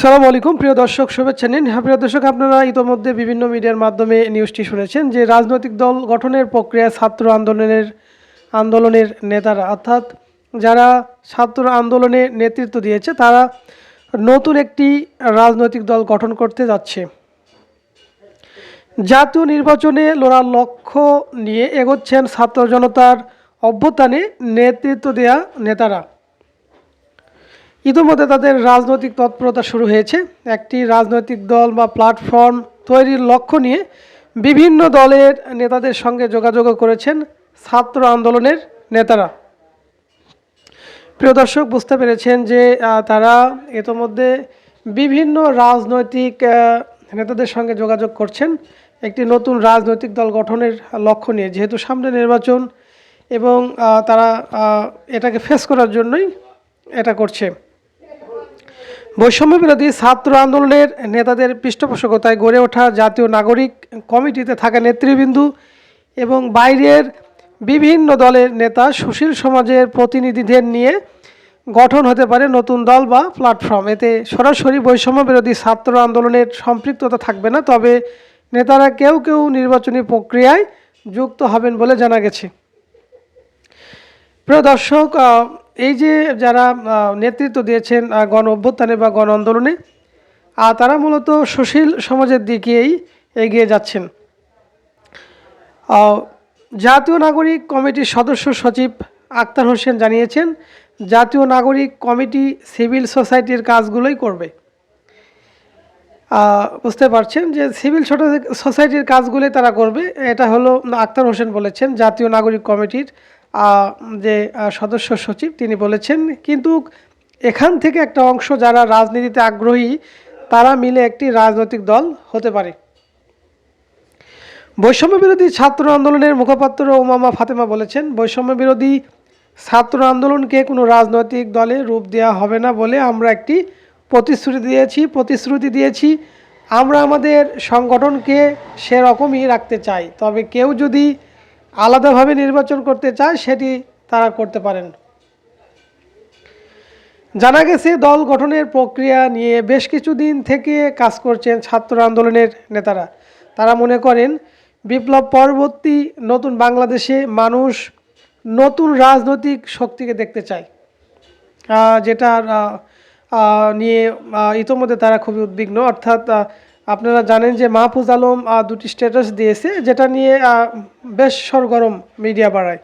সালাম আলাইকুম, প্রিয় দর্শক, শুভেচ্ছা নিন। হ্যাঁ প্রিয় দর্শক, আপনারা ইতোমধ্যে বিভিন্ন মিডিয়ার মাধ্যমে নিউজটি শুনেছেন যে রাজনৈতিক দল গঠনের প্রক্রিয়া ছাত্র আন্দোলনের আন্দোলনের নেতারা, অর্থাৎ যারা ছাত্র আন্দোলনে নেতৃত্ব দিয়েছে, তারা নতুন একটি রাজনৈতিক দল গঠন করতে যাচ্ছে। জাতীয় নির্বাচনে লড়ার লক্ষ্য নিয়ে এগোচ্ছেন ছাত্র জনতার অভ্যুত্থানে নেতৃত্ব দেয়া নেতারা। ইতিমধ্যে তাদের রাজনৈতিক তৎপরতা শুরু হয়েছে। একটি রাজনৈতিক দল বা প্ল্যাটফর্ম তৈরির লক্ষ্য নিয়ে বিভিন্ন দলের নেতাদের সঙ্গে যোগাযোগ করেছেন ছাত্র আন্দোলনের নেতারা। প্রিয় দর্শক, বুঝতে পেরেছেন যে তারা ইতোমধ্যে বিভিন্ন রাজনৈতিক নেতাদের সঙ্গে যোগাযোগ করছেন। একটি নতুন রাজনৈতিক দল গঠনের লক্ষ্য নিয়ে। যেহেতু সামনে নির্বাচন এবং তারা এটাকে ফেস করার জন্যই এটা করছে। বৈষম্য বিরোধী ছাত্র আন্দোলনের নেতাদের পৃষ্ঠপোষকতায় গড়ে ওঠা জাতীয় নাগরিক কমিটিতে থাকা নেতৃবৃন্দু এবং বাইরের বিভিন্ন দলের নেতা সুশীল সমাজের প্রতিনিধিদের নিয়ে গঠন হতে পারে নতুন দল বা প্ল্যাটফর্ম এতে সরাসরি বৈষম্য বিরোধী ছাত্র আন্দোলনের সম্পৃক্ততা থাকবে না, তবে নেতারা কেউ কেউ নির্বাচনী প্রক্রিয়ায় যুক্ত হবেন বলে জানা গেছে। প্রিয় দর্শক এই যে যারা নেতৃত্ব দিয়েছেন গণ অভ্যুত্থানে বা গণ আন্দোলনে তারা মূলত সুশীল সমাজের দিকেই এগিয়ে যাচ্ছেন। জাতীয় নাগরিক কমিটির সদস্য সচিব আক্তার হোসেন জানিয়েছেন, জাতীয় নাগরিক কমিটি সিভিল সোসাইটির কাজগুলোই করবে। বুঝতে পারছেন যে সিভিল সোসাইটির কাজগুলোই তারা করবে, এটা হলো আক্তার হোসেন বলেছেন, জাতীয় নাগরিক কমিটির যে সদস্য সচিব, তিনি বলেছেন, কিন্তু এখান থেকে একটা অংশ যারা রাজনীতিতে আগ্রহী, তারা মিলে একটি রাজনৈতিক দল হতে পারে। বৈষম্য বিরোধী ছাত্র আন্দোলনের মুখপাত্র ওমামা ফাতেমা বলেছেন, বৈষম্য বিরোধী ছাত্র আন্দোলনকে কোনো রাজনৈতিক দলে রূপ দেওয়া হবে না বলে আমরা একটি প্রতিশ্রুতি দিয়েছি প্রতিশ্রুতি দিয়েছি। আমরা আমাদের সংগঠনকে সেরকমই রাখতে চাই। তবে কেউ যদি আলাদাভাবে নির্বাচন করতে চায়, সেটি তারা করতে পারেন। জানা গেছে, দল গঠনের প্রক্রিয়া নিয়ে বেশ কিছুদিন থেকে কাজ করছেন ছাত্র আন্দোলনের নেতারা। তারা মনে করেন, বিপ্লব পরবর্তী নতুন বাংলাদেশে মানুষ নতুন রাজনৈতিক শক্তিকে দেখতে চায়। যেটার নিয়ে ইতোমধ্যে তারা খুবই উদ্বিগ্ন। অর্থাৎ আপনারা জানেন যে মাহফুজ আলম দুটি স্ট্যাটাস দিয়েছে, যেটা নিয়ে বেশ সরগরম মিডিয়া বাড়ায়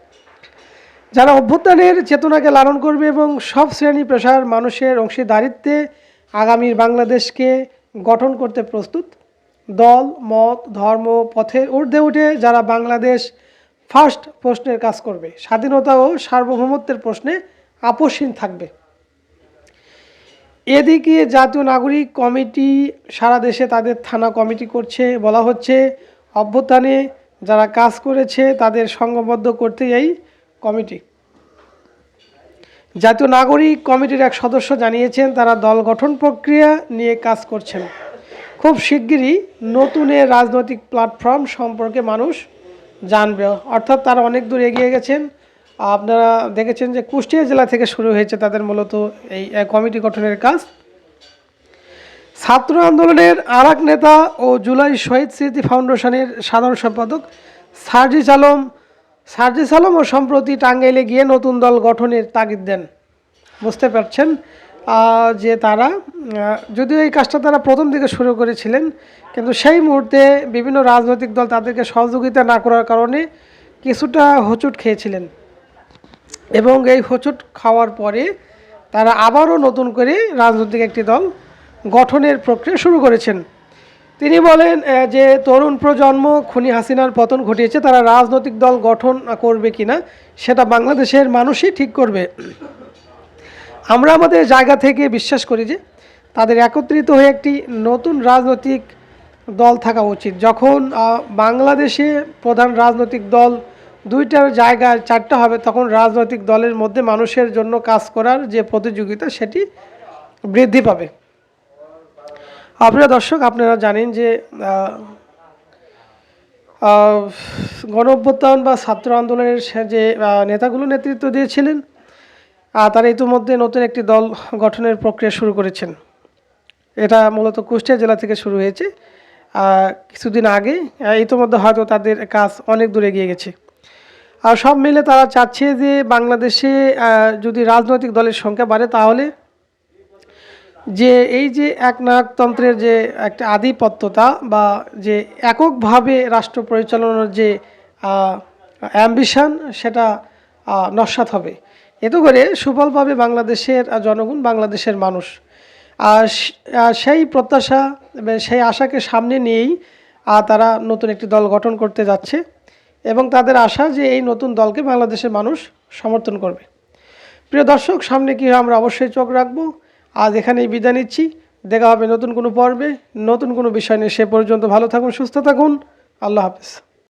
যারা অভ্যুত্থানের চেতনাকে লালন করবে এবং সব শ্রেণি পেশার মানুষের অংশীদারিত্বে আগামীর বাংলাদেশকে গঠন করতে প্রস্তুত, দল, মত, ধর্ম, পথের ঊর্ধ্বে উঠে যারা বাংলাদেশ ফার্স্ট প্রশ্নের কাজ করবে, স্বাধীনতা ও সার্বভৌমত্বের প্রশ্নে আপোষহীন থাকবে। এদিকে জাতীয় নাগরিক কমিটি সারা দেশে তাদের থানা কমিটি করছে। বলা হচ্ছে, অভ্যুত্থানে যারা কাজ করেছে তাদের সংঘবদ্ধ করতে এই কমিটি। জাতীয় নাগরিক কমিটির এক সদস্য জানিয়েছেন, তারা দল গঠন প্রক্রিয়া নিয়ে কাজ করছেন। খুব শিগগিরই নতুন এ রাজনৈতিক প্ল্যাটফর্ম সম্পর্কে মানুষ জানবে। অর্থাৎ তারা অনেক দূর এগিয়ে গেছেন। আপনারা দেখেছেন যে কুষ্টিয়া জেলা থেকে শুরু হয়েছে তাদের মূলত এই কমিটি গঠনের কাজ। ছাত্র আন্দোলনের আর নেতা ও জুলাই শহীদ স্মৃতি ফাউন্ডেশনের সাধারণ সম্পাদক সার্জিস আলম, সার্জিস আলমও সম্প্রতি টাঙ্গাইলে গিয়ে নতুন দল গঠনের তাগিদ দেন। বুঝতে পারছেন যে তারা যদিও এই কাজটা তারা প্রথম দিকে শুরু করেছিলেন, কিন্তু সেই মুহূর্তে বিভিন্ন রাজনৈতিক দল তাদেরকে সহযোগিতা না করার কারণে কিছুটা হোঁচট খেয়েছিলেন। এবং এই হোঁচট খাওয়ার পরে তারা আবারও নতুন করে রাজনৈতিক একটি দল গঠনের প্রক্রিয়া শুরু করেছেন। তিনি বলেন যে তরুণ প্রজন্ম খুনি হাসিনার পতন ঘটিয়েছে, তারা রাজনৈতিক দল গঠন করবে কিনা, সেটা বাংলাদেশের মানুষই ঠিক করবে। আমরা আমাদের জায়গা থেকে বিশ্বাস করি যে, তাদের একত্রিত হয়ে একটি নতুন রাজনৈতিক দল থাকা উচিত। যখন বাংলাদেশে প্রধান রাজনৈতিক দল দুইটার জায়গায় চারটা হবে তখন রাজনৈতিক দলের মধ্যে মানুষের জন্য কাজ করার যে প্রতিযোগিতা সেটি বৃদ্ধি পাবে। আপনারা দর্শক, আপনারা জানেন যে গণ অভ্যুত্থান বা ছাত্র আন্দোলনের যে নেতাগুলো নেতৃত্ব দিয়েছিলেন তারা ইতিমধ্যে নতুন একটি দল গঠনের প্রক্রিয়া শুরু করেছেন। এটা মূলত কুষ্টিয়া জেলা থেকে শুরু হয়েছে। কিছুদিন আগে ইতোমধ্যে হয়তো তাদের কাজ অনেক দূরে এগিয়ে গেছে। আর সব মিলে তারা চাচ্ছে যে বাংলাদেশে যদি রাজনৈতিক দলের সংখ্যা বাড়ে তাহলে যে এই যে একনায়কতন্ত্রের যে একটা আধিপত্যতা বা যে এককভাবে রাষ্ট্র পরিচালনার যে অ্যাম্বিশন সেটা নস্যাৎ হবে। এতে করে সুফল পাবে বাংলাদেশের জনগণ বাংলাদেশের মানুষ। আর সেই প্রত্যাশা, সেই আশাকে সামনে নিয়েই তারা নতুন একটি দল গঠন করতে যাচ্ছে। এবং তাদের আশা যে এই নতুন দলকে বাংলাদেশের মানুষ সমর্থন করবে। প্রিয় দর্শক, সামনে কি আমরা অবশ্যই চোখ রাখব। আজ এখানেই বিদায় নিচ্ছি। দেখা হবে নতুন কোনো পর্বে। নতুন কোনো বিষয় নিয়ে সে পর্যন্ত ভালো থাকুন, সুস্থ থাকুন। আল্লাহ হাফিজ।